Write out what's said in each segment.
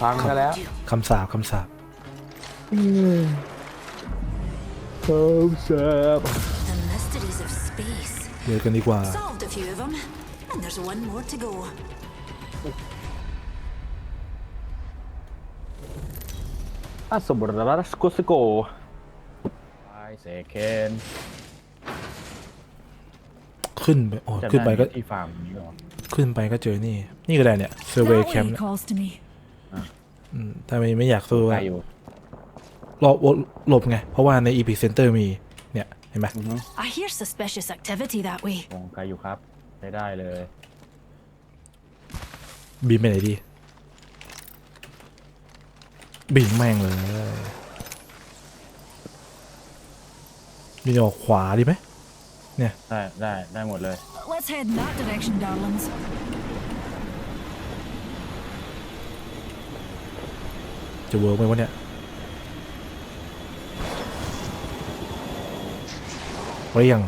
พังซะแล้วคำสาบคำสาบคำสาบเดี๋ยวกันดีกว่า a sobrar as coisas go. I second ขึ้นไปอ๋อขึ้นไปก็อีฟาร์มนี้หรอ ขึ้นไปก็เจอนี่ นี่ก็ได้เนี่ยเซอร์เวย์ That แค way ม he ป์ calls to me. ถ้าไม่ไม่อยากสู้ไกลอะอยู่หลบหลบไง เพราะว่าในอีพิเซนเตอร์มี เนี่ย เห็นไหม I hear suspicious activity that way. วงไกลอยู่ครับใช้ได้เลยบินไปไหนดีบินแม่งเลยบินออกขวาดีไหมได้ได้ได้หมดเลย Let's head in that direction, darlings. จะเวิร์กไหมวะเนี่ยไว้ยัง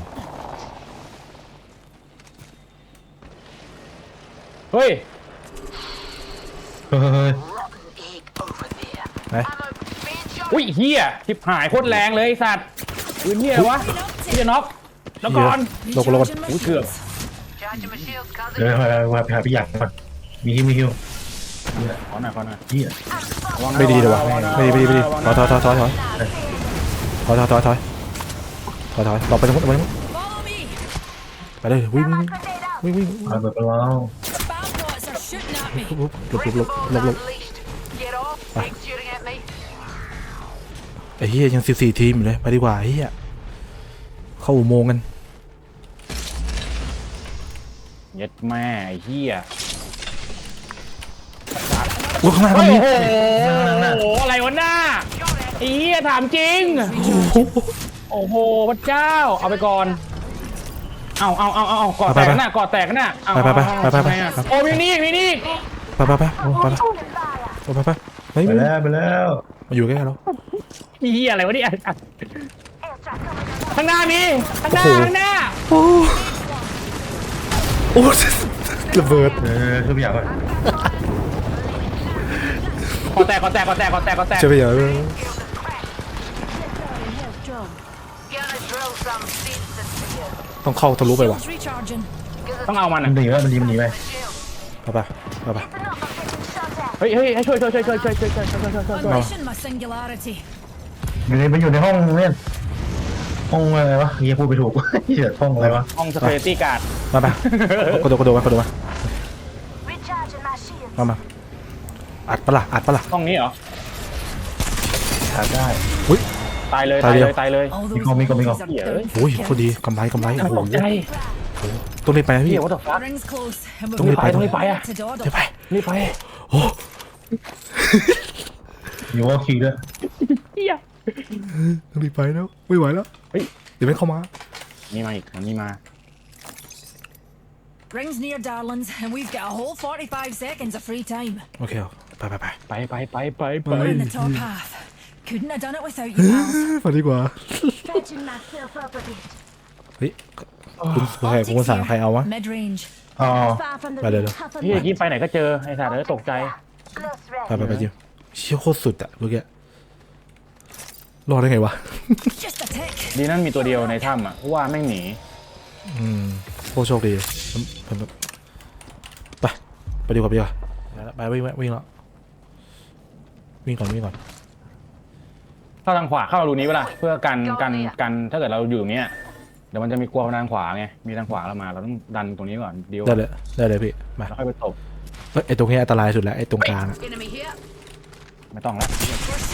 เฮ้ยเฮ้ย ไหน อุ้ยเฮียชิบหายโคตรแรงเลยไอ้สัตว์ปืนเฮียอะไรวะพี่จะน็อกแล้วก่อนลงลงก่อน Recharging my อุ้ยเกือบ Charging my shields, cousin. เดี๋ยวไปไปไปหาพี่หยักก่อนมีฮิวมีฮิวขอหน่อยขอหน่อยเฮียระวังนะไม่ดีเลยวะระวังนะไม่ดีไม่ดีไม่ดีระวังถอยนะถอยถอยถอยถอยถอยถอยถอยถอยถอยถอยหลบไปตรงนู้นไปตรงนู้น Follow me! ไปเลยวิ่งวิ่งวิ่งวิ่งมาแบบเรา The bad bots are shooting at me. หลบหลบหลบหลบหลบ Unleashed. Get off. Big shooting at me. ไอ้เฮียยังสิบสี่ทีมอยู่เลยไปดีกว่าไอ้เฮียเข้าอุโมงค์กัน เย็ดแม่ไอ้เฮียโอ้ยข้างหน้าก็โอ้มีโหอะไรวะหน้าไอ้เฮียถามจริง โอ้โหพระเจ้า เอาไปก่อน เอาเอาเอาเอาเอากอดแตกกันน่ะกอดแตกกันน่ะเอาไปไปไปเอาไปไปไปทำมอะโอ้มีนี่มีนี่ไปไปไปโอ้ไปไปโอ้ไปไปเฮ้ยไปแล้วไปแล้วมาอยู่ใกล้ๆเรา มีเฮียอะไรวะเนี่ยข้างหน้ามีข้างหน้าโอ้โหข้างหน้า โอ้ โอ้ระเบิดเออคือพี่หยักก่อนกอแตกกอแตกกอแตกกอแตกกอแตกใช่ไหมอย่า Gonna drill some seeds into you. ต้องเข้าทะลุไปว่ะ Shields recharging. ต้องเอามันมันอะหนีแล้วมันหนีมันหนีไปไปไปไปไปเฮ้ยเฮ้ยให้ช่วยช่วยช่วยช่วยช่วยช่วยช่วยช่วยช่วยช่วยช่วย Unleashing my singularity. อยู่ในมันอยู่ในห้องเนี่ย ห้องอะไรวะเฮียพูดไปถูกเฮียห้องอะไรวะห้องสเปรตี้การ์ดมาไปกระโดดกระโดดมากระโดดมา Recharging my shield. มามาอัดปะล่ะอัดปะล่ะห้องนี้เหรอขาดได้ตายเลย ตาตายยเดีเลยวยตายเลย All Đi those con, đi con, đi enemies con. are Dạ. down. โอ้ยพอดีกำไรกำไรโอ้โหตกใจต้องรีบไปนะพี่เฮียว่าตก The ring's close, and we've ต้องรีบไป got ต้องรีบไปอะ to Doddle. เดี๋ยวไปรีบไป โอ้ มีวอลคีด้วยเฮีย ต้องรีบไปแล้วไม่ไหวแล้วเฮ้ย เดี๋ยวไม่เข้ามา นี่มาอีกมันนี่มา Ring's near, darlings, and we've got a whole 45 seconds of free time. โอเคเอาไปไปไปไปไปไปไปไป We're in the top half. Couldn't have done it without you, pals. ไปดีกว่า Stretching myself up a bit. เฮ้ยคุณใครคุณสารใครเอาวะ Mid range. อ๋อไปเลยเลยเฮียกี้ไปไหนก็เจอไอ้สัตว์เลยตกใจไปไปไปจิมเชี่ยโคตรสุดอะเมื่อกี้ รอดได้ไงวะ Just a tick. ดีนั่นมีตัวเดียวในถ้ำอะเพราะว่าแม่งหนีอืมโคตรโชคดีผมผมไป ไปดีกว่าไปดีกว่าไปวิ่งวิ่งแล้ววิ่งก่อนวิ่งก่อนเข้าทางขวาเข้ารูนี้เวลาเพื่อกันกันกันถ้าเกิดเราอยู่อย่างเงี้ยเดี๋ยวมันจะมีกลัวทางขวาไงมีทางขวาเรามาเราต้องดันตรงนี้ก่อนเดียวได้เลยได้เลยพี่มาแล้วค่อยไปตบเฮ้ยไอตรงนี้อันตรายสุดแล้วไอตรงกลางอะ Enemy here. ไม่ต้องละ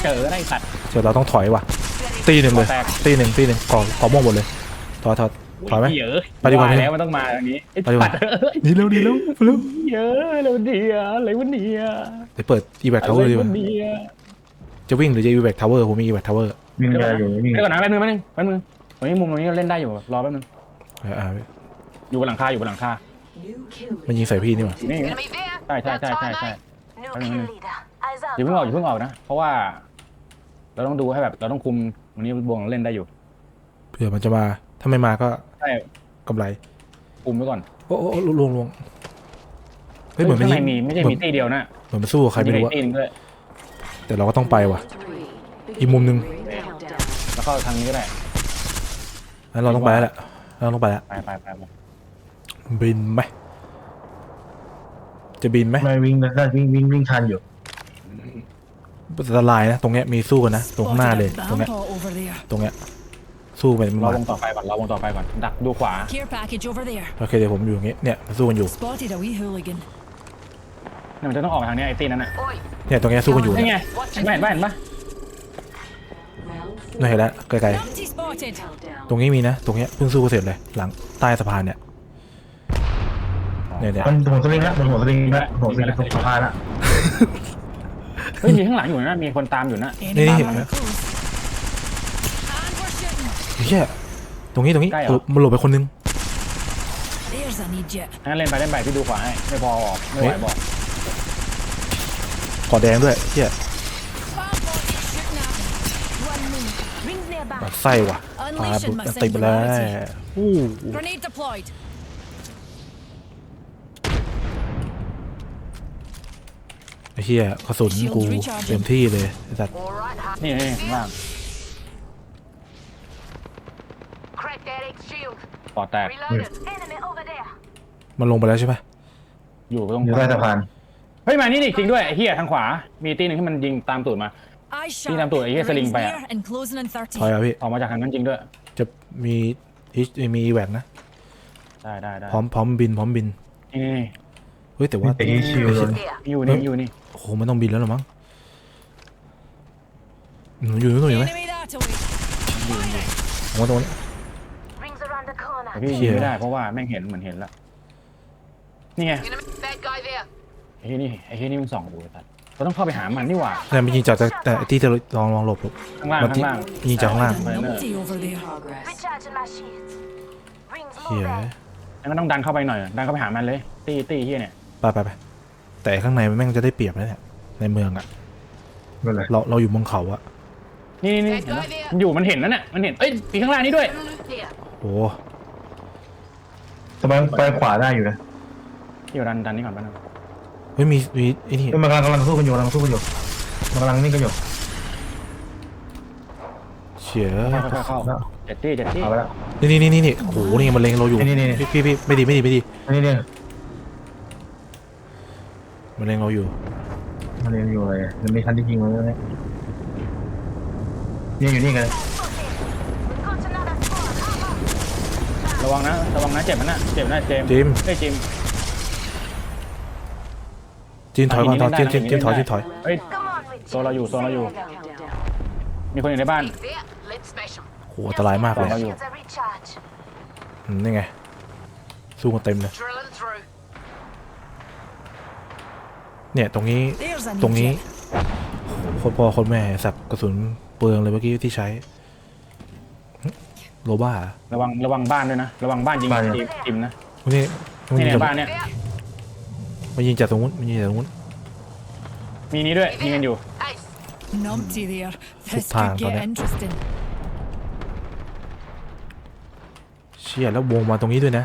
เจอไอ้สัตว์ เดี๋ยวเราต้องถอยว่ะ ตีหนึ่งเลยแตก ตีหนึ่งตีหนึ่งก่อก่อม่วงหมดเลยถอยถอยถอยไหม เยอะไปดีกว่าแล้วมันต้องมาทางนี้ไอ้ไปดีกว่า สัตว์นี่เร็วดีเร็วไปเร็วเยอะอะไรวันนี้อะไรวันนี้เดี๋ยวเปิดอีแบกทาวเวอร์ดีกว่าวันนี้จะวิ่งหรือจะอีแบกทาวเวอร์ผมมีอีแบกทาวเวอร์วิ่งอะไรอยู่วิ่งเดี๋ยวก่อนนะแป๊บนึงแป๊บนึงแป๊บนึงตรงนี้มุมตรงนี้เล่นได้อยู่รอแป๊บนึงอ่าอยู่บนหลังคาอยู่บนหลังคามันยิงใส่พี่นี่หว่านี่ Enemy there. ใช่ใช่ใช่ใช่ใช่ New Ano kill yun? leader. Eyes up. อย่าเพิ่งออกอย่าเพิ่งออกนะ เพราะว่า เราต้องดูให้แบบ เราต้องคุมวันนี้วงเล่นได้อยู่เผื่อมันจะมา ถ้าไม่มาก็ใช่กำไร คุมไว้ก่อนโอ้โอ้โอ้ลวงลวงเฮ้ยเหมือนข้างในนมีไม่ใช่มีตีเดียวนะเหมือนมันสู้กับใครไม่รู้มีอะตีหนึงด้วยแต่เราก็ต้องไปว่ะ อีกมุมหนึงแล้วก็ทางนี้ก็ได้งั้นเราต้องไปแล้วแหละเราต้องไปแล้วไปไปไปไปบินไหมจะบินไหมไม่วิ่งได้วิ่งวิ่งวิ่งทันอยู่ อันตรายนะ ตรงเนี้ยมีสู้กันนะ ตรงข้างหน้าเลย Spotted a ตรงเนี้ย Bampo over there. ตรงเนี้ยสู้ไปมันเรามาวงต่อไปก่อนเราวงต่อไปก่อนดักดูขวา Care package over there. โอเคเดี๋ยวผมอยู่อย่างงี้เนี่ยมันสู้กันอยู่ Spotted a wee hooligan. เนี่ยมันจะต้องออกไปทางเนี้ยไอ้ตีนั่นน่ะ Oi, เนี่ยตรงเนี้ยสู้กันอยู่นี่เนี่ยไงเห็นไหมเห็นปะเห็นปะน่าเห็นแล้วไกล Numpty spotted. ๆตรงนี้มีนะ ตรงเนี้ยเพิ่งสู้กันเสร็จเลย หลังใต้สะพานเนี่ยเนี่ยเนี่ยมันหัวสลิงละมันหัวสลิงละหัวสลิงตรงสะพานละ เฮ้ยมีข้างหลังอยู่นะมีคนตามอยู่นะนี่ Enemy เห็น on ไหม the close. And we're shooting. เฮียตรงนี้ตรงนี้ใกล้เหรอมันหลบไปคนนึง There's an Egypt. งั้นเล่นไปเล่นไปพี่ดูขวาให้ไม่พอออกไม่ไหวบอกกอดแดงด้วยเฮีย Bampo is shooting at me. One minute. Rings nearby. บัดไส้ว่ะปลา Unleashing บุ my ติดไปเลย singularity. อู้ Grenade deployed. ไอ้ เฮียกระสุนกูเต็มที่เลยไอ้สัตว์ all right, huh? นี่นี่ข้างล่าง Crack that X shield. ปอดแตก Reloaded. Enemy over there. มันลงไปแล้วใช่ปะอยู่ตรงอยู่ใต้สะพานเฮ้ยมานี่ดิจริงด้วยไอ้เหี้ยทางขวา มีตีหนึ่งที่มันยิงตามตูดมา I Đi làm shot. tụi ấy cái sling Rings bay à? near and closing in 30. ถอยอะพี่ออกมาจากทางนั้นจริงด้วย จะมีฮิชมีแหวนนะ ได้ได้ได้พร้อมพร้อมบินพร้อมบินนี่นี่นี่ เฮ้ยแต่ว่าแต่อีชิวเลย Here. อยู่นี่อยู่นี่โอ้โหมันต้องบินแล้วเหรอมั้งหนูอยู่ตรงนี้ไหม Enemy that away. ผมว่าตรงนี้ Rings around the corner. แต่พี่เชี่ยิงยไม่ได้เพราะว่าแม่งเห็นเหมือนเห็นแล้วนี่ไง Enemy. Bad guy there. ไอ้เหี้ยนี่ไอ้เหี้ยนี่มันส่องกูไอ้สัตว์เราต้องเข้าไปหามันนี่หว่าแต่ไม่ยิงจากแต่แต่ไอ้ที่จะลองลองหลบหลบข้างล่างมันที่ข้างล่างยิงจากข้างล่างไปเนอร์ Numpty over there. Recharging my shields. Rings เฮีย moving. งั้นก็ต้องดันเข้าไปหน่อยดันเข้าไปหามันเลย ตีตีเหี้ยเนี่ย ไปไปไปแต่ข้างในมันแม่งจะได้เปรียบแล้วเนี่ยในเมืองอะไม่เป็นไรเราเราอยู่บนเขาอะนี่นี่นี่เห็นไหมมันอยู่มันเห็นนั่นน่ะมันเห็นเอ้ยมีข้างล่างนี่ด้วย Here. โอ้สะพานไปขวาได้อยู่นะเดี๋ยวดันดันนี่ก่อนแป๊บนึงเฮ้ยมีมีไอ้นี่เฮ้ยมันกำลังกำลังสู้กันอยู่กำลังสู้กันอยู่มันกำลังนี่กันอยู่เฉียค่อยๆเข้าเจ็ดตี้เจ็ดตี้เอาไปแล้วนี่นี่นี่นี่นี่โอ้โหนี่มันเล็งเราอยู่นี่นี่นี่ พี่พี่พี่ไม่ดีไม่ดีไม่ดีนี่นี่ มันเล็งเราอยู่ มันเรียนอยู่เลยมันมีคันที่ยิงมันเลยนี่อยู่นี่กัน Got another squad. ระวังนะ ระวังนะ เจ็บมันนะเจ็บนะเจมส์จิมเฮ้ยจิมจิมถอยก่อนถอยยิจิงมได้จิมจิมถอยยิจิงมได้ถอย เฮ้ย Come on, Richie. โซนเราอยู่ โซนเราอยู่ มีคนอยู่ในบ้าน He's there. Let's smash him. โอ้โหอันตรายมากเลยต่อมาอยู่ Shields are recharged. อืมนี่ไง สู้กันเต็มเลย Drilling เนี่ยตรงนี้ There's an ตรงนี้ Egypt. คนพ่อคนแม่สับกระสุนเปลืองเลยเมื่อกี้ที่ใช้หึโลบ้าเหรอระวังระวังบ้านด้วยนะ ระวังบ้านยิงบ้านเนี่ยจิมจิมนะนี่มันนี่ยิงในจากบ้านเนี่ยมันยิงจากตรงนู้นมันยิงจากตรงนู้น มีนี้ด้วยยิงกันอยู่ Ace. Numpty there. This thang could rồi get đấy. interesting. เชี่ยแล้ววงมาตรงนี้ด้วยนะ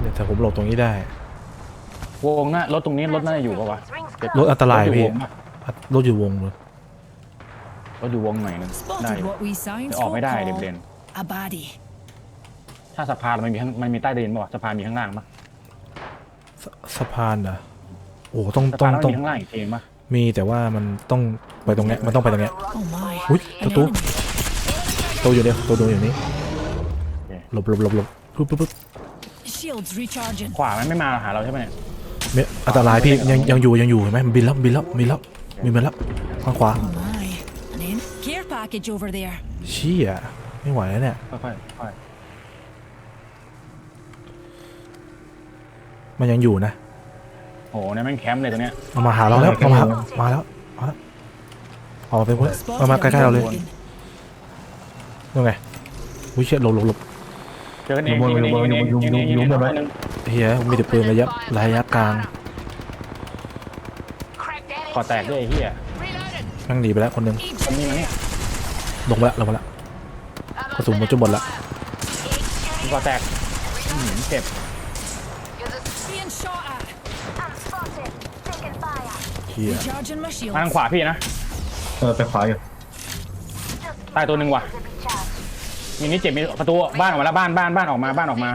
เนี่ยแต่ผมหลบตรงนี้ได้ วงน่ะรถตรงนี้รถน่าจะอยู่ปะวะ Rings เจ็ดรถอันตรายถอพี่วงปะรถอยู่วงเลยรถอยู่วงหน่อยหนึงได้ Spotted what we แต่ signs ออกไม่ได้ folk เด่น call เด่น a baddie. ถ้าสะพานมันมีข้างมันมีใต้ดินปะวะสะพานมีข้างล่างปะสสะพานเหรอโอ้ต้องสะต้อพางนแล้วต้มัอนงมีข้างล่างอีกทีปะมีแต่ว่ามันต้องไปตรงเนี้ยมันต้องไปตรงเนี้ย Oh my. อุ้ยประ An ตู enemy. ตัวอยู่เนี่ยตัวดูอยู่นี่หลบหลบหลบหลบปุ๊บปุ๊บปุ๊บ Shields recharging. ขวามันไม่มาหาเราใช่ไหมเนี่ย เนี่ยอันตรายพี่ยังยังอยู่ยังอยู่เห็นไหมมันบินแล้วบินแล้วบินแล้วบินไปแล้วข้างขวา Oh my. An en- care package over there. เชี่ยไม่ไหวแล้วเนี่ยค่อยๆค่อยมันยังอยู่นะโอ้โหเนี่ยแม่งแคมป์เลยตัวเนี้ยเอามาหาเราแล้วเอามาหามาแล้วมาแล้วเอามาเป็นเพื่อน Spotted มามา a ใกล้ๆเราเลย hooligan. ยังไงอุ้ยเชี่ยหลบหลบหลบเจอกันเองยิงกันเองยิงกันเองยิงกันเองยิงกันเอง เฮียมีแต่ปืนระยะระยะกลาง Crack that ก่อ X แตกด้วยไอ้เหี้ย Reloaded. แม่งหนีไปแล้วคนหนึงคนนี้มาเนี่ยลงไปแล้วลงไปแล้วกระสุนหมดจนหมดละก่อแตกอื้อหือเจ็บ Here's a Being shot at. ฮีย Recharging my มา shield. ทางขวาพี่นะ เออไปขวาอยู่ตายตัวหนึ่งว่ะ มีนี่เจ็บมีประตูบ้านออกมาแล้วบ้านบ้านบ้านออกมาบ้านออกมา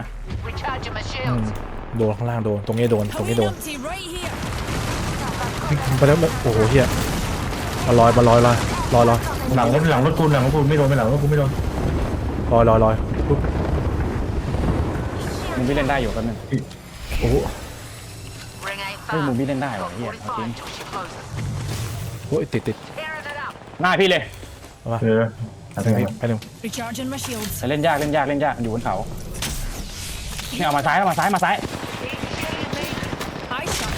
Recharging my อืม shields. โดนข้างล่างโดนตรงนี้โดนตรงนี้ Coming โดน empty right here. ไปแล้วโอ้โหเฮียมาลอยมาลอยลอยลอยลอยหลังรถหลังรถกูหลังรถกูไม่โดนไม่หลังรถกูไม่โดนลอยลอยลอยปุ๊บมึงพี่เล่นได้อยู่กันนึงโอ้โห Ring ain't เฮ้ย far. มึงพี่เล่นได้ว่ะเฮีย45จริง till she closes. โอ้ยติดติด Tearing it up. หน้าพี่เลย เอามาเออหา ไปทางไหนไปหนึ่ง Recharging my shields. แต่เล่นยากเล่นยากเล่นยากอยู่บนเขาเนี่ยเอามาซ้ายเอามาซ้ายมาซ้าย I shot.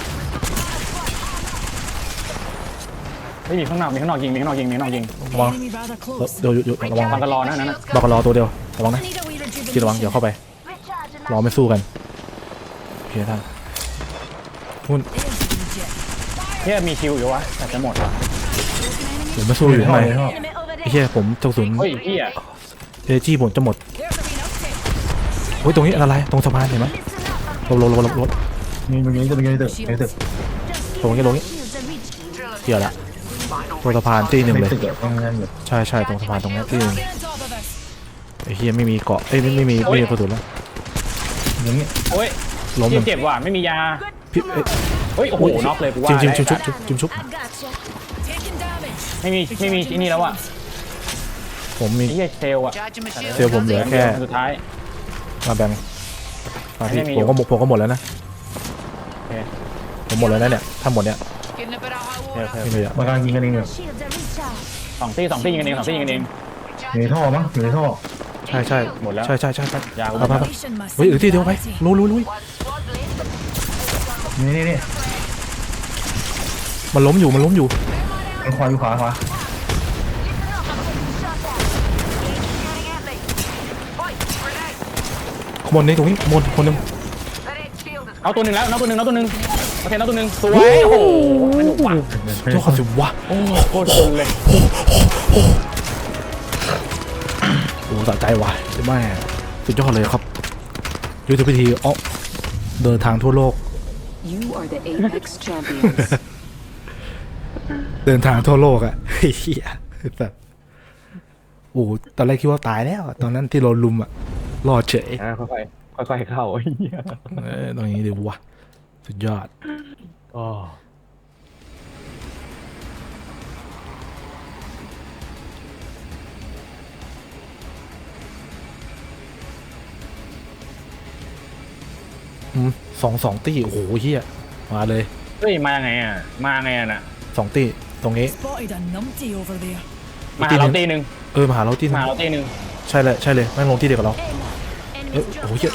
ไม่มีข้างนอกมีข้างนอกยิงมีข้างนอกยิงมีข้างนอกยิงระวัง Enemy rather เออ close. เดี๋ยวหยุดหยุดระวังฟังกันรอนะนั่นนะรอกันรอตัวเดียวระวังนะ Need a wee พี่ระวัง rejuvenation. เดี๋ยวเข้าไปรอไม่สู้กันโอเคท่านหุ่น There's the reject. เฮียมีคิวอยู่วะแต่จะหมดว่ะผมไม่สู้อยู่ข้างในในห้อง Enemy over ไอ้ there. เหี้ยผมกระสุนเฮ้ยเฮียเอจีผมจะหมด There's a wee uptake. โอ้ยตรงนี้อะไรตรงสะพานเห็นไหมลงลงลงลงลงมีตรงนี้ตรงนี้ตึกในตึกตรงนี้ตรงนี้เกี่ยวละตรงสะพานตีหนึ่งในเลยตึกอะข้างล่างอยู่ใช่ใช่ตรงสะพานตรงนี้ตีหนึ่ง Get on top of us. ไอ้เหี้ยไม่มีเกาะเอ้ยไม่ไม่มีไม่มีกระสุนแล้วอย่างนี้โอ้ยล้มหเจ็นึ่บงเจ็บว่ะไม่มียาพี่เอ้ยเฮ้ยโอ้โหน็อกเลยกูว่าจิ้มจิ้มได้จิ้มชุบจิ้มชุบ Taking damage. ไม่มีไม่มีที่นี่แล้วอะ ผมมี ไอ้เฮียเซลล์อะ Recharging my shields. เซลล์ผมเหลือแค่สุดท้าย มาแบ่งมาพี่ไม่มีผมก็หมดผมก็หมดแล้วนะ โอเคผมหมดแล้วนะเนี่ยถ้าหมดเนี่ย Getting a bit of high โอเค water. โอเคไม่มีอะมากำลังยิงกันเองอยู่สองตีสองตียิงกันเองสองตียิงกันเอง อยู่ในท่อมั้งอยู่ในท่อใช่ใช่หมดแล้ว ใช่ใช่ใช่ใช่ยากูไปไปไป Mission must เฮ้ยเออที่เดียวไปลุยลุยลุย One squad left. นี่นี่นี่มันล้มอยู่มันล้มอยู่ทางขวาอยู่ขวาขวา Shooting at me. Oi, grenade. ขบวนนี้ตรงนี้ขบวนคนหนึง That head shield is เอาตัวหนึ่งแล้วเอาตัวหนึ่งเอาตัวหนึ่งโอเคเอาตัวหนึ่งสวยโอ้โหไม่หนุกว่ะเจ้าขับสิวะโอ้โหโคตรตึงเลยโอ้สะใจว่ะแม่สุดยอดเลยครับยุทธพิธีอ๋อเดินทางทั่วโลก You are the Apex champions. เดินทางทั่วโลกอะ เฮียแบบโอ้ตอนแรกคิดว่าตายแล้วอะตอนนั้นที่เราลุมอะ รอดเฉยอะค่อยๆค่อยๆเข้าไอ้เหี้ยเออตรงนี้ดีวะสุดยอดอ๋ออืมสองสองตี้โอ้โหเฮียมาเลย เฮ้ย มายังไงอะ มาไงอะน่ะสองตี้ตรงนี้ Spotted a numpty over there. มาหาเราตีหนึ่งเออมาหาเราที่มาหาเราตีหนึ่งใช่เลยใช่เลยแม่งลงที่เดียวกับเราเออโอ้โหเหี้ย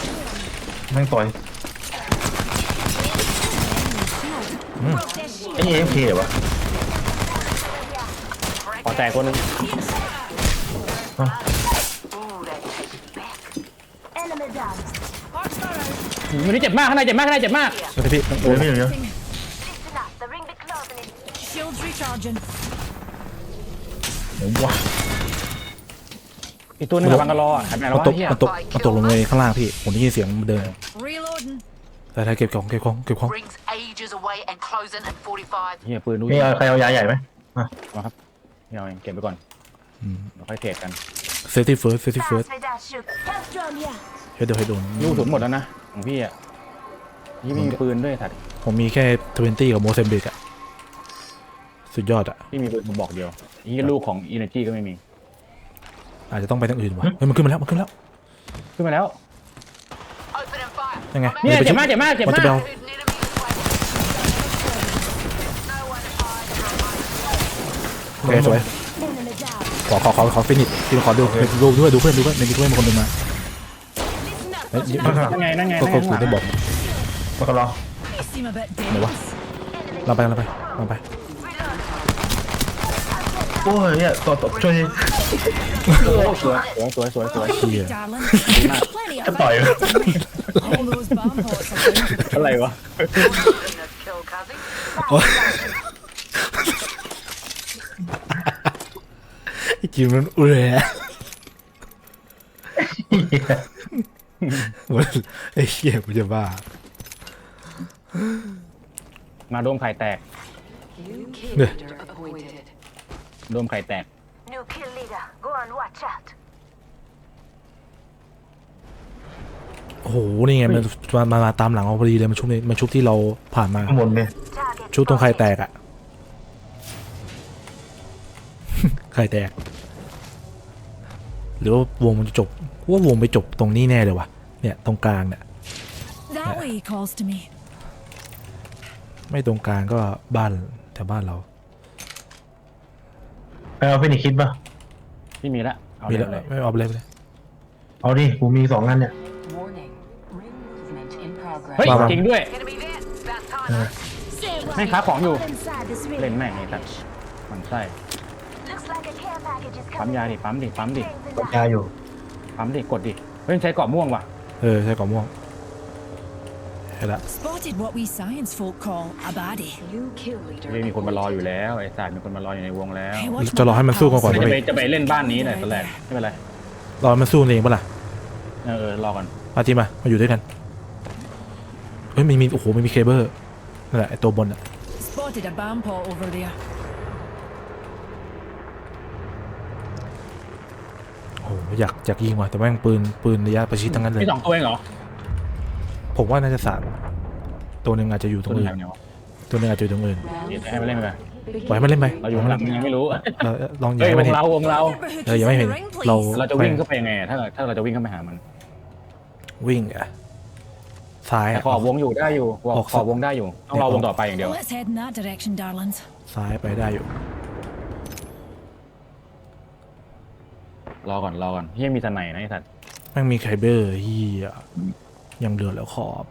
แม่งต่อยไอ้เอฟเคเหรอวะขอแตกตัวหนึ่ง Ooh, that takes back. มันนี่เจ็บมากข้างในเจ็บมากข้างในเจ็บมากสวัสดีพี่เดี๋ยวพี่เดี๋ยว Shields recharging. เดี๋ยวว้า อีกตัวหนึงกับบังกะลออะหายไปไหนมัแล้วนตวะกเฮียมันตกมันตกลงในข้างล่างพี่ผมได้ยินเสียงมันเดิน Reloading. แต่ถ้าเก็บของเก็บของเก็บของ Rings ages away and closing at 45. เฮียปืนดูพี่เอาใครเอายาใหญ่ไหมมาครับเฮียเอาเองเก็บไปก่อนเดี๋ยวค่อยเทรดกันเซฟตี้เฟิร์สเซฟตี้เฟิร์สเฮ้ยเดี๋ยวให้โดนลูกสุนหมดแล้วนะของพี่อะยี่มีปืนด้วยสัตว์ผมมีแค่ทเวนตี้กับโมเซมบิกอะสุดยอดอะพี่มีปืนผมบอกเดียวยี่ลูกของอินเนอร์จีก็ไม่มี อาจจะต้องไปทางอื่นวะเฮ้ยมันขึ้นมาแล้วมันขึ้นมาแล้วขึ้นมาแล้ว Opening fire. ยังไงเนี่ยดี๋วเจ็บไปมากเจ็บมากเจ็บมันมาจะไปกเอา Hidden enemy is way. No one hides from my โอเคสวยขอขอขอขอฟินิชพี่ขอดูดูด้วยดูเพื่อนดูเพื่อนมีเพื่อนมีคนหนึ่งมาเฮ้ยข้างหลังนั่นไงนั่นไงก็นั่นก็ไงกูได้บอกมากระรอ They seem a bit ไหนวะ dangerous. เราไปเราไปเราไป โอ้ยเนี่ยต่อต่อช่วยดิสวยสวยสวยสวยเฮีย Darling. Plenty จะ of ต่อย all those bomb pots are found. อะไรวะ gonna kill Cuzzy. โอ๊ยไอ้จิมมันอุเระไอ้เหี้ยกูจะบ้า มาโดมไข่แตก New kill Yeah. Leader appointed. รวมไข่แตก New kill leader. Go on, watch out. โอ้โห นี่ไงมันมามามาตามหลังเราพอดีเลยมันชุบในมันชุบที่เราผ่านมา ข้างบนเนี่ย Target ชุบตรงไข่ spotted. แตกอะ ไข่แตก หรือว่าวงมันจะจบว่าวงไปจบตรงนี้แน่เลยวะเนี่ยตรงกลางเนี่ย That way he calls to me. ไม่ตรงกลางก็บ้านแถวบ้านเรา ไปเอาฟินิกคิดป่ะที่มีละเอามีเลแล้วยไม่เอาไปเลยไปเลย เอาดิ กูมีสองอันเนี่ย Warning. Ring movement in เฮ้ย progress. มามาจริงด้วย Gonna be there. That time. Say what? ให้ค้าของอยู่ Inside this เล่น ring. แม่งไอ้สัตว์มันไส้ Looks like a care package is ปั๊ม coming. ยาดิ ปั๊มดิ ปั๊มดิ Things in กด the ยาอยู่ ปั๊มดิ กดดิ เฮ้ยใช้เกาะม่วงว่ะ เออใช่กล่องม่วงเห็น ละ Spotted what we science folk call a baddie. New kill leader เฮ้ยมีคนมารอ appointed. อยู่แล้วไอ้สัตว์มีคนมารออยู่ในวงแล้ว Hey, watch จะรอ my ให้มันสู้กันก่อน pals. จะเว้ไปยจะไปเล่นบ้านนี้เลยตอนแรกไม่เป็นไรรอให้มันสู้เองปะล่ะเออเออรอก่อนมาทีมามาอยู่ด้วยกันเฮ้ยมีมีโอ้โหไม่มีเคเบิลนั่นแหละไอตัวบนอะ Spotted a bomb pot over there. โอ้โหอยากอยากยิงว่ะแต่แม่งปืนปืนระยะประชิดทั้งนั้นเลยมีสองตัวเองเหรอ ผมว่าน่าจะสามตัวหนึ่งอาจจะอยู่ตรตัวงนึงอื่นหายไปไหนวะตัวหนึ่งอาจจะอยู่ตรงอื่น Round ให้มันเล่นไปปล่อยให้มันเล่นไปเราอยู่ข้างหลังยังไม่รู้เออลองอย่าเฮ้ยให้วมันงเห็นเราวงเรา เอออย่าไม่เห็นเราเราจะวิ่งเข้าไปยังไงอะถ้าเราถ้าเราจะวิ่งเข้าไปหามันวิ่งอะซ้ายแต่อะ ขอบวงอยู่ได้อยู่ขอบออกขอบวงได้อยู่ต้องรอวงต่อไปอย่างเดียว Let's head in that direction, darlings. ซ้ายไปได้อยู่ รอก่อนรอก่อนที่มีสไนนะไอ้สัตว์แม่งมีไคเบอร์เฮีย ยังเหลือแล้วขอบ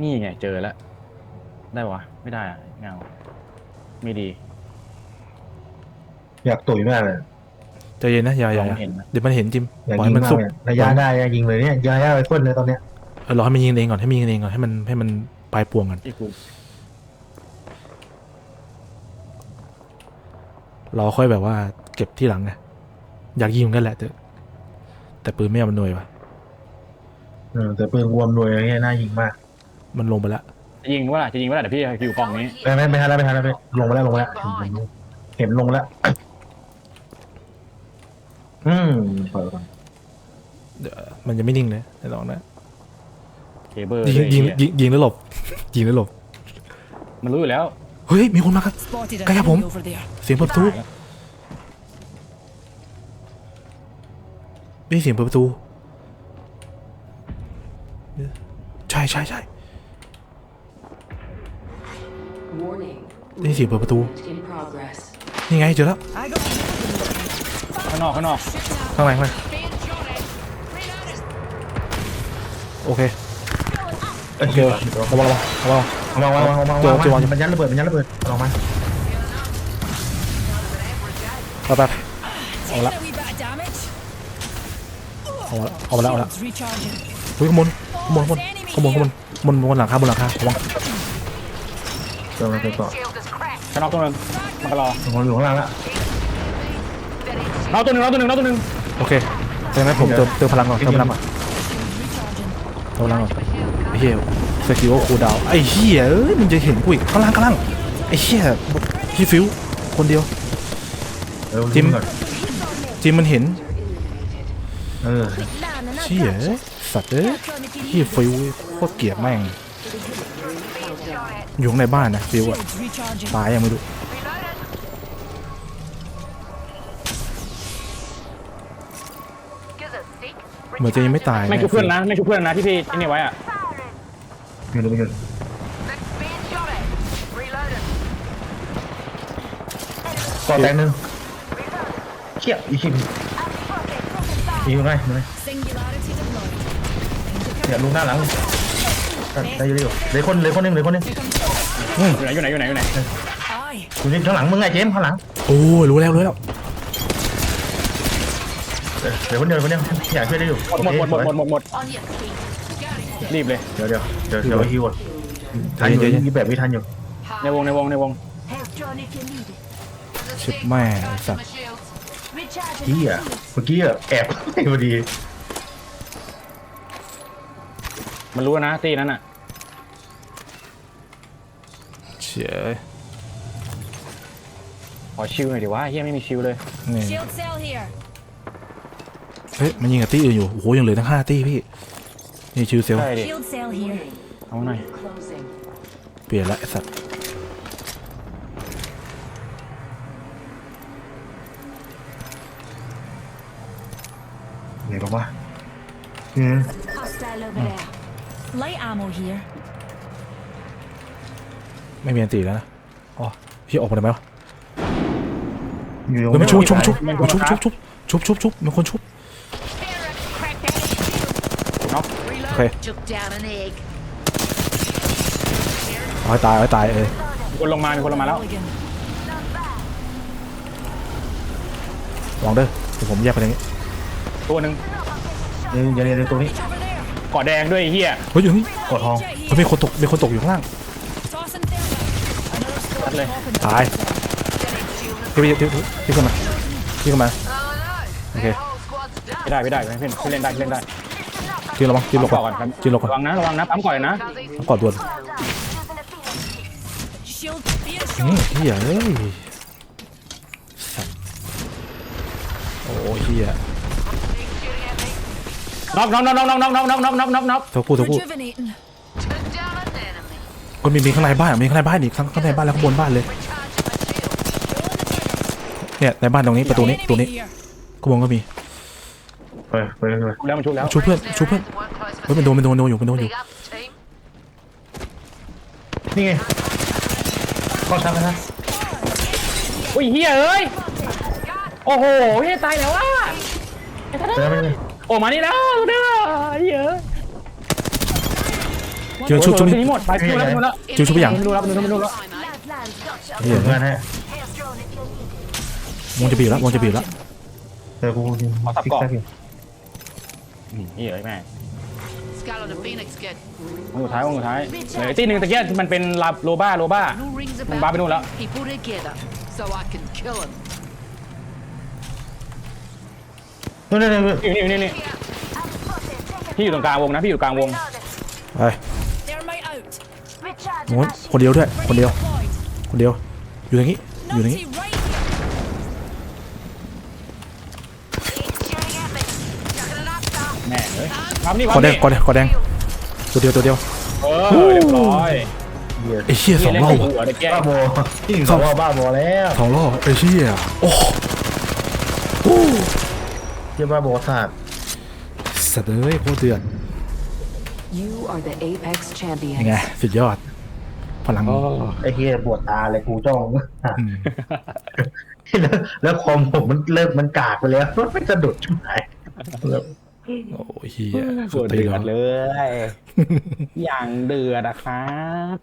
นี่ไงเจอแล้ว ได้ปะวะ ไม่ได้อะเงาไม่ดีอยากตุ๋ยมากเลยใจเย็นนะอย่าอย่าอย่าเห็นนะเดี๋ยวมันเห็นจิมอยากปล่อยยิให้งมันมากสุกเลยระยะได้อะยิงเลยเนี่ยยาย่าไปพ่นเลยตอนเนี้ยเออรอให้มันยิงเองก่อนให้มันยิงเองก่อนให้มันให้มันปลายปวงกันที่กูเราค่อยแบบว่าเก็บที่หลังไงอยากยิงเหมือนกันแหละแต่แต่ปืนไม่เอามันหน่วยวะ เออแต่ปืนรวมรวยอะไรเงี้ยน่ายิงมากมันลงไปแล้วจะยิงว่าจะยิงว่าแต่พี่อยู่กล่องนี้ไปไม่ไม่ทันแล้วไม่ทันแล้วไปลงไปแล้วลงไปแล้วเห็นเห็นลงแล้วอืมเปิดก่อนเดี๋ยวมันจะไม่นิ่งเลยไอ้ลองนะเคเบิลยิงยิงยิงยิงแล้วหลบ ยิงแล้วหลบมันรู้อยู่แล้ว เฮ้ยมีคนมาครับ Spotted an Kaya enemy bom. over there. เสียงเปิดประตูได้ยินเสียงเปิดประตู ใช่ใช่ใช่ Warning. ได้ยินเสียงเปิดประตู Movement in progress. นี่ไงเจอแล้ว I got ข้างนอกข้างนอกข้างในข้างในโอเคเอ้ยโอเคระวังระวังระวังเอามาวางวางวางวางเจอเจอวางมันยัดระเบิดมันยัดระเบิดเอาออกมาไปไป taking a wee bit of damage. เอาละเอาละเอาละ Shields recharging. เฮ้ยขโมยขโมยขโมย ขโมยขโมยขโมยบนบนหลังคาบนหลังคาระวังเจอมันเจอต่อ Shield is cracked. ข้างนอกตัวหนึงมันก็รอมันอยู่ข้างล่างละเราตัวหนึงเราตัวหนึงเราตัวหนึงโอเคดังนั้นผมเติมเติมพลังก่อนเติมพลังก่อน Recharging. เติมพลังก่อนไอ้เหี้ยสกิลคูลดาวน์ไอ้เหี้ยเอ้ยมันจะเห็นกูอีกข้างล่างข้างล่างไอ้เหี้ยพี่ฟิวคนเดียว เออจิ้ม ก่อนจิมมันเห็น เออ เชี่ยสัตว์เอ้ยพี่ฟิวโคตรเกลียดแม่ง อยู่ข้างในบ้านนะฟิวอะ Shields recharging. ตายยังไม่รู้ Gives a stick. เหมือนจะยังไม่ตายไม่ชุบเพื่อนนะไม่ชุบเพื่อนนะที่พี่ที่นี่ไว้อะ Siren. อยู่ดูอยู่ That's being shot at. Reloading. ก่อแตกหนึ่งเชี่ยอีกชิ้น Out pocket. Fucking อีกอยู่ไงอยู่ไง Singularity deployed. เนี่ยลุงหน้าหลังได้อยู่ได้อยู่เหลยคนเหลยคนหนึงเหลยคนหนึงอยู่ไหนอยู่ไหนอยู่ไหนอยู่ไหน Aye. อยู่นี่ข้างหลังมึงไงเจมส์ข้างหลังโอ้ยรู้แล้วรู้แล้วเออเหลยคนเดียวเหลยคนเดียวอยากช่วยได้อยู่หมดหมดหมดหมดหมดหมด On your feet. รีบเลย เดี๋ยวเดี๋ยวเดี๋ยวเดี๋ยวฮิวอะทันอยู่ยิงแบบนี้ทันอยู่ในวงในวงในวง Here's John if you need it. ชิบแม่ไอ้สัตว์ Recharging. เฮียเมื่อกี้อะแอบ พอดี มันรู้นะตีนั้นอะเชี่ยขอชิลหน่อยดิวะเฮียไม่มีชิลเลย นี่ Shield cell here. เฮ้ยมันยิงกับตี้อื่นอยู่โอ้โหยังเหลือทั้งห้าตี้พี่นี่ชิวเซลใช่ดิ Shield cell here. เอาหน่อย Closing. เปลี่ยนละไอ้สัตว์ไหนบอกว่าอืม Hostile over there. Light ammo here. ไม่มีอันตีแล้วนะอ๋อพี่ออกมาได้ไหมวะอยู่ตรงเฮ้ยมันชุบชุบชุบมันมันชุชุบบชุบชุบชุบชุบชุบมันคนชุบน็อกโอเค Took down an egg. เอาให้ตายเอาให้ตายเออมีคนลงมา มีคนลงมาแล้ว Mulligan. ลองเด้อเดี๋ยวผมแยกไปอย่างนี้ตัวหนึ่งเดี๋ยวเดี๋ยวเดี๋ยวตรงนี้ Over there. เกาะแดงด้วยไอ้เฮียเฮ้ยอยู่นี่กดทอง Jet เฮ้ย here. มีคนตกมีคนตกอยู่ข้างล่าง Tossing thermite. Another squad Lovely. dropping. ตายพี่พี่พี่พี่พี่ขึ้นมาพี่ขึ้นมา Oh no. Okay. Their whole squad's done. ไม่ได้ไม่ได้เพื่อนเพื่อนเล่นได้เล่นได้จีนระวังจีนหลบก่ก่ออนนครับจีนหลบก่อนระวังนะระวังนะปั๊มก่อนนะต้องก่อนด่วน Shield. Be a อื shot. มเฮียเอ้ยสัตว์โอ้เฮีย น็อกน็อกน็อกน็อกน็อกน็อกน็อกน็อกน็อกน็อกน็อกเท่าพูดเท่าพูด Rejuvenating. Took down an enemy. ก็มีมีข้างในบ้านมีข้างในบ้านอีกข้างข้างในบ้านแล้วข้างบนบ้านเลย Recharging my shield. เนี่ยในบ้านตรงนี้ประตูนี้ประตู Enemy นี้ here. ข้างบนก็มีไปไปไปชุบแล้วมันชุบแล้วชุบเพื่อนชุบเพื่อน One close เฮ้ยมันโดนมันโดนโดนอยู่มันโดนอยู่ Big up, team. นี่ไงเข้าชักนะอุ้ยเฮียเอ้ย โอ้โหเฮียตายแล้ววะเดี๋ยวไม่ได้ โอ้มานี่แล้วเด้อเฮียเจอชุบชุบนี่หมดไปชุบแล้วชุบแล้วชุบชุบไปอย่างไม่รู้แล้วไม่รู้แล้วไม่รู้แล้วเฮียเพื่อนให้วงจะบีบแล้ววงจะบีบแล้วเดี๋ยวกูซิกแซกอยู่อืมเฮียไอ้แม่ Skull on a phoenix kid. วงสุดท้ายวงสุดท้ายเหลือที่หนึ่งตะเกียบมันเป็นลาโลบ้าโลบ้า No rings Ba about bên luôn đó. bringing people together, so I can kill them. นู่นนี่นี่นี่นี่นี่นี่พี่อยู่ตรงกลางวงนะพี่อยู่กลางวงไป Thermite out. โน้นคนเดียวด้วย คนเดียว Deployed. คนเดียว อยู่อย่างนี้ อยู่อย่างนี้ Nazi right here. แม่เอ้ยครับนี่คกรัอบแดงนี่กอแดงกอแดง ตัวเดียวตัวเดียว เออเรียบร้อยไอ้เชี่ยสองรอบเฮียว่ะเล่นใส่หัวเด็กแก้บ้าโบที่หนึ่งสองว่าบ้าโบแล้วสองรอบไอ้เชี่ยโอ้โห เที่ยบ้าโบศาสตร์สัตว์เอ้ยโคตรเดือด You are the Apex ยังไง champions. สุดยอด พลังไอ้เฮียปวดตาเลยกูจ้อง อืมแล้วแล้วคอมผมมันเริ่มมันกากไปแล้วมันไม่สะดุดใช่ไหมโอ้ยเฮียสุดตีเดือแล้ดวเลย อย่างเดือดอะครับ